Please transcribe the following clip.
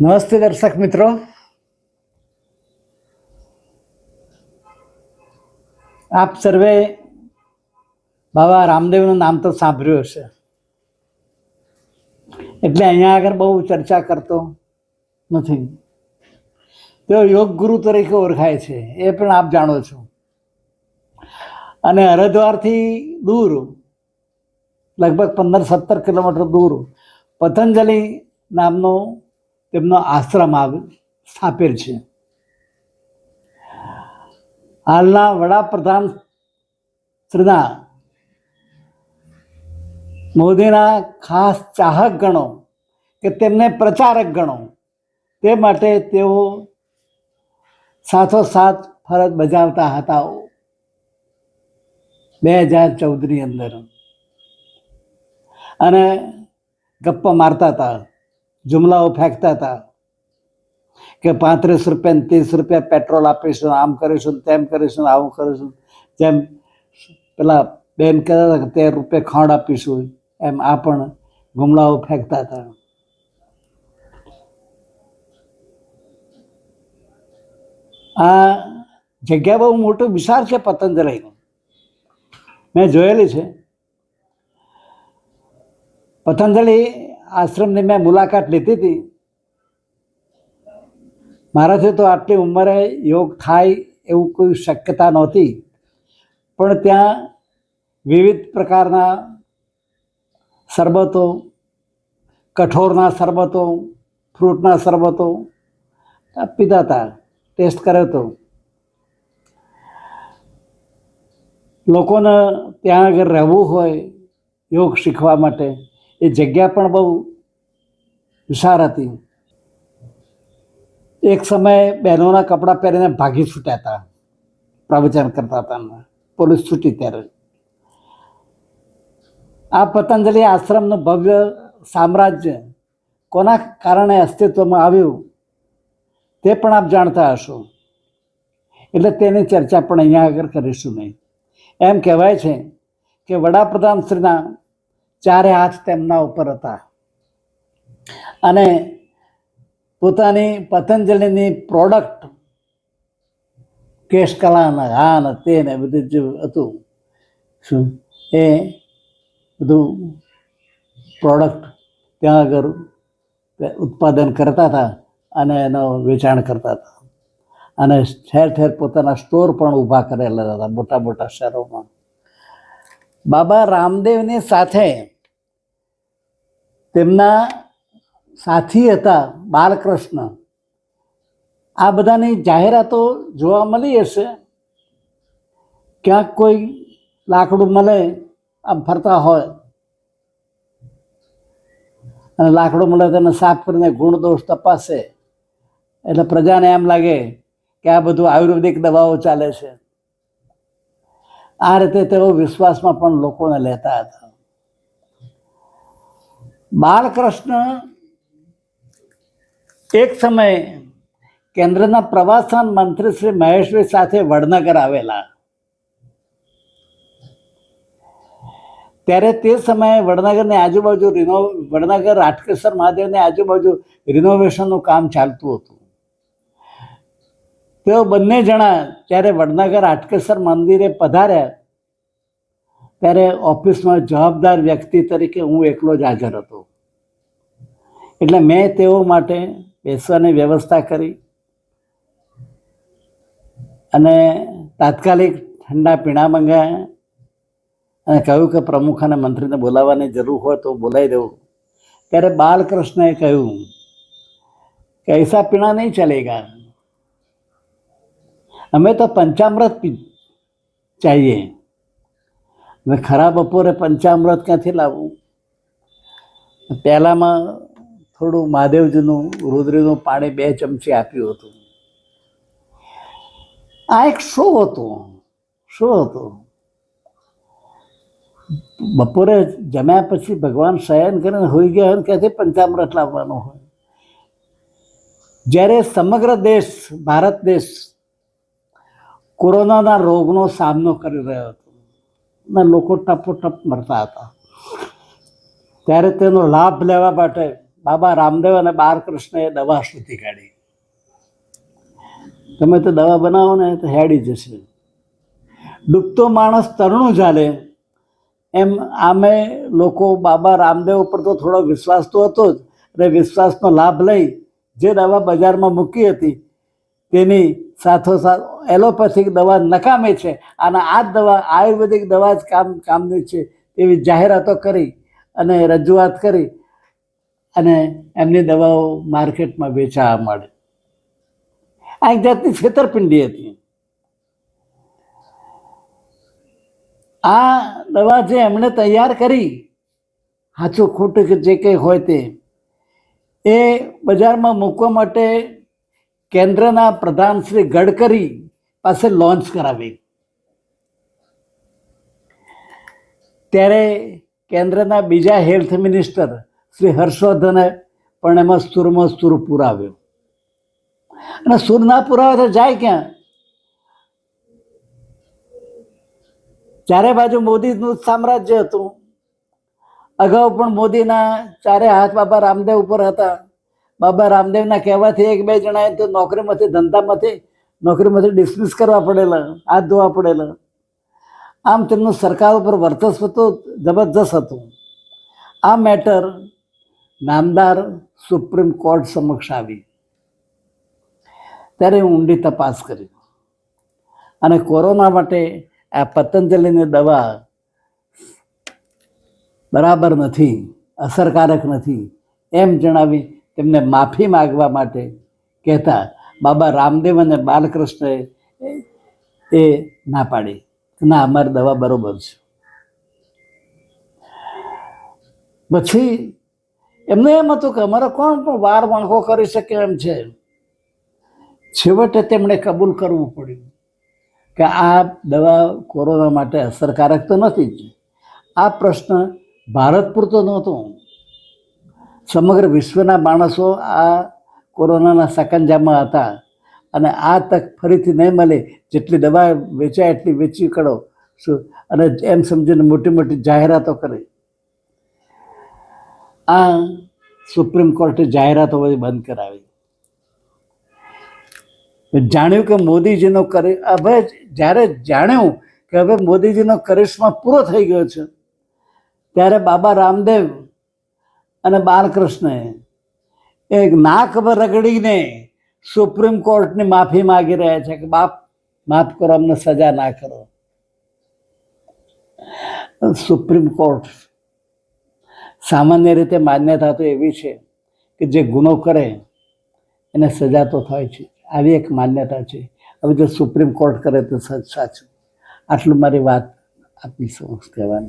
નમસ્તે દર્શક મિત્રો આપ સર્વે બાબા રામદેવનું નામ તો સાંભળ્યું હશે. એટલે અહીંયા આગળ બહુ ચર્ચા કરતો નથી. તેઓ યોગ ગુરુ તરીકે ઓળખાય છે, એ પણ આપ જાણો છો. અને હરિદ્વારથી દૂર, લગભગ પંદર સત્તર કિલોમીટર દૂર, પતંજલિ નામનો તેમનો આશ્રમ સ્થાપેલ છે. હાલના વડાપ્રધાન શ્રીના મોદીના ખાસ ચાહક ગણો કે તેમને પ્રચારક ગણો તે માટે તેઓ સાથોસાથ ફરજ બજાવતા હતા. બે હજાર ચૌદની અંદર. અને ગપ્પા મારતા હતા. જુમલાઓ ફેંકતા હતા કે પાંત્રીસ રૂપિયા ત્રીસ રૂપિયા પેટ્રોલ આપીશું આમ કરીશું તેમ કરીશું આવું કરીશું જેમ પેલા બેન કહેતા હતા કે તેર રૂપિયા ખાંડ આપીશું એમ આ પણ ગુમલાઓ ફેંકતા હતા. આ જગ્યા બહુ મોટું વિશાળ છે પતંજલિનું. મેં જોયેલી છે. પતંજલિ આશ્રમની મેં મુલાકાત લીધી હતી. મારાથી તો આટલી ઉંમરે યોગ થાય એવું કોઈ શક્યતા નહોતી. પણ ત્યાં વિવિધ પ્રકારના શરબતો કઠોરના શરબતો, ફ્રૂટના શરબતો પીતા હતા ટેસ્ટ કર્યો હતો લોકોને ત્યાં આગળ રહેવું હોય યોગ શીખવા માટે. એ જગ્યા પણ બહુ વિશાળ હતી. એક સમયે બહેનોના કપડાં પહેરીને ભાગી છૂટ્યા હતા, પ્રવચન કરતા હતા પોલીસ છૂટી ત્યારે. આ પતંજલિ આશ્રમનું ભવ્ય સામ્રાજ્ય કોના કારણે અસ્તિત્વમાં આવ્યું તે પણ આપ જાણતા હશો. એટલે તેની ચર્ચા પણ અહીંયા આગળ કરીશું નહીં. એમ કહેવાય છે કે વડાપ્રધાન શ્રીના ચારે હાથ તેમના ઉપર હતા. અને પોતાની પતંજલિની પ્રોડક્ટ કેશકલાના આ ને તે ને બધું જે હતું, શું? એ બધું પ્રોડક્ટ ત્યાં આગળ ઉત્પાદન કરતા હતા અને એનો વેચાણ કરતા હતા. અને ઠેર ઠેર પોતાના સ્ટોર પણ ઊભા કરેલા હતા મોટા મોટા શહેરોમાં. બાબા રામદેવની સાથે તેમના સાથી હતા બાલકૃષ્ણ. આ બધાની જાહેરાતો જોવા મળી હશે. ક્યાંક કોઈ લાકડું મળે, આમ ફરતા હોય. અને લાકડું મળે તેને સાફ કરીને ગુણ દોષ તપાસે. એટલે પ્રજાને એમ લાગે કે આ બધું આયુર્વેદિક દવાઓ ચાલે છે. આ રીતે તેઓ વિશ્વાસમાં પણ લોકોને લેતા હતા. બાલકૃષ્ણ એક સમયે કેન્દ્રના પ્રવાસન મંત્રી શ્રી મહેશભાઈ સાથે વડનગર આવેલા. ત્યારે તે સમયે વડનગરની આજુબાજુ રિનો, વડનગર રાટકેશ્વર મહાદેવની આજુબાજુ રિનોવેશનનું કામ ચાલતું હતું. તેઓ બંને જણા જ્યારે વડનગર હાટકેશ્વર મંદિરે પધાર્યા ત્યારે ઓફિસમાં જવાબદાર વ્યક્તિ તરીકે હું એકલો જ હાજર હતો. એટલે મેં તેઓ માટે બેસવાની વ્યવસ્થા કરી અને તાત્કાલિક ઠંડા પીણા મંગાવ્યા અને કહ્યું કે પ્રમુખ અને મંત્રીને બોલાવવાની જરૂર હોય તો બોલાવી દઉં ત્યારે બાલકૃષ્ણએ કહ્યું કે એસા પીણા નહીં ચલેગા. અમે તો પંચામૃત ચાહીએ હવે ખરા બપોરે પંચામૃત ક્યાંથી લાવવું પહેલામાં થોડું મહાદેવજીનું, રુદ્રનું પાણી બે ચમચી આપ્યું હતું. આ એક શો હતો શો હતો. બપોરે જમ્યા પછી ભગવાન શયન કરીને હોઈ ગયા હોય ક્યાંથી પંચામૃત લાવવાનું હોય. જ્યારે સમગ્ર દેશ, ભારત દેશ કોરોનાના રોગનો સામનો કરી રહ્યો હતો. અને લોકો ટપોટપ મરતા હતા. ત્યારે તેનો લાભ લેવા માટે બાબા રામદેવ અને બાળકૃષ્ણએ દવા શોધી કાઢી. તમે તો દવા બનાવો ને, તો હેડી જશે. ડૂબતો માણસ તરણું ચાલે એમ આમે લોકો બાબા રામદેવ ઉપર તો થોડો વિશ્વાસ તો હતો જ. અને વિશ્વાસનો લાભ લઈ જે દવા બજારમાં મૂકી હતી તેની સાથોસાથ એલોપેથિક દવા નકામે છે. અને આ જ દવા આયુર્વેદિક દવા જ કામ, કામની છે એવી જાહેરાતો કરી અને રજૂઆત કરી અને એમની દવાઓ માર્કેટમાં વેચાવા માંડી. આ એક જાતની છેતરપિંડી હતી. આ દવા જે એમણે તૈયાર કરી સાચું ખોટું કે જે કંઈ હોય તે, એ બજારમાં મૂકવા માટે કેન્દ્રના પ્રધાન શ્રી ગડકરી પાસે લોન્ચ કરાવી. ત્યારે કેન્દ્રના બીજા હેલ્થ મિનિસ્ટર શ્રી હર્ષવર્ધને પણ એમાં સુરમાં સુર પુરાવ્યો. અને સુર ના પુરાવે તો જાય ક્યાં? ચારે બાજુ મોદીનું સામ્રાજ્ય હતું. અગાઉ પણ મોદીના ચારે હાથ બાબા રામદેવ ઉપર હતા. બાબા રામદેવના કહેવાથી એક બે જણાએ તો નોકરીમાંથી ધંધામાંથી નોકરીમાંથી ડિસમિસ કરવા પડેલા, હાથ ધોવા પડેલા. આમ તેમનું સરકાર ઉપર વર્ચસ્વ તો જબરજસ્ત હતું. આ મેટર નામદાર સુપ્રીમ કોર્ટ સમક્ષ આવી. ત્યારે ઊંડી તપાસ કરી. અને કોરોના માટે આ પતંજલિની દવા બરાબર નથી, અસરકારક નથી, એમ જણાવી તેમને માફી માગવા માટે કહેતા, બાબા રામદેવ અને બાલકૃષ્ણએ એ ના પાડી. ના, અમારી દવા બરોબર છે. પછી એમને એમ હતું કે, અમારે કોણ પણ વાર વણકો કરી શકે એમ છે. છેવટે તેમણે કબૂલ કરવું પડ્યું કે આ દવા કોરોના માટે અસરકારક તો નથી જ. આ પ્રશ્ન ભારત પૂરતો નહોતો. સમગ્ર વિશ્વના માણસો આ કોરોનાના સકંજામાં હતા અને આ તક ફરીથી નહીં મળે જેટલી દવા વેચાય એટલી વેચી કરો. શું? અને એમ સમજીને મોટી મોટી જાહેરાતો કરી. આ સુપ્રીમ કોર્ટે જાહેરાતો બધી બંધ કરાવી. જાણ્યું કે મોદીજીનો કરી હવે જ્યારે જાણ્યું કે હવે મોદીજીનો કરિશ્મા પૂરો થઈ ગયો છે, ત્યારે બાબા રામદેવ અને બાલકૃષ્ણએ એક નાક રગડીને સુપ્રીમ કોર્ટની માફી માગી રહ્યા છે કે બાપ, માફ કરો, અમને સજા ના કરો. સુપ્રીમ કોર્ટ સામાન્ય રીતે માન્યતા તો એવી છે કે જે ગુનો કરે, એને સજા તો થાય છે. આવી એક માન્યતા છે. હવે જો સુપ્રીમ કોર્ટ કરે તો સાચું. આટલું મારી વાત આપની સમક્ષ કહેવાની.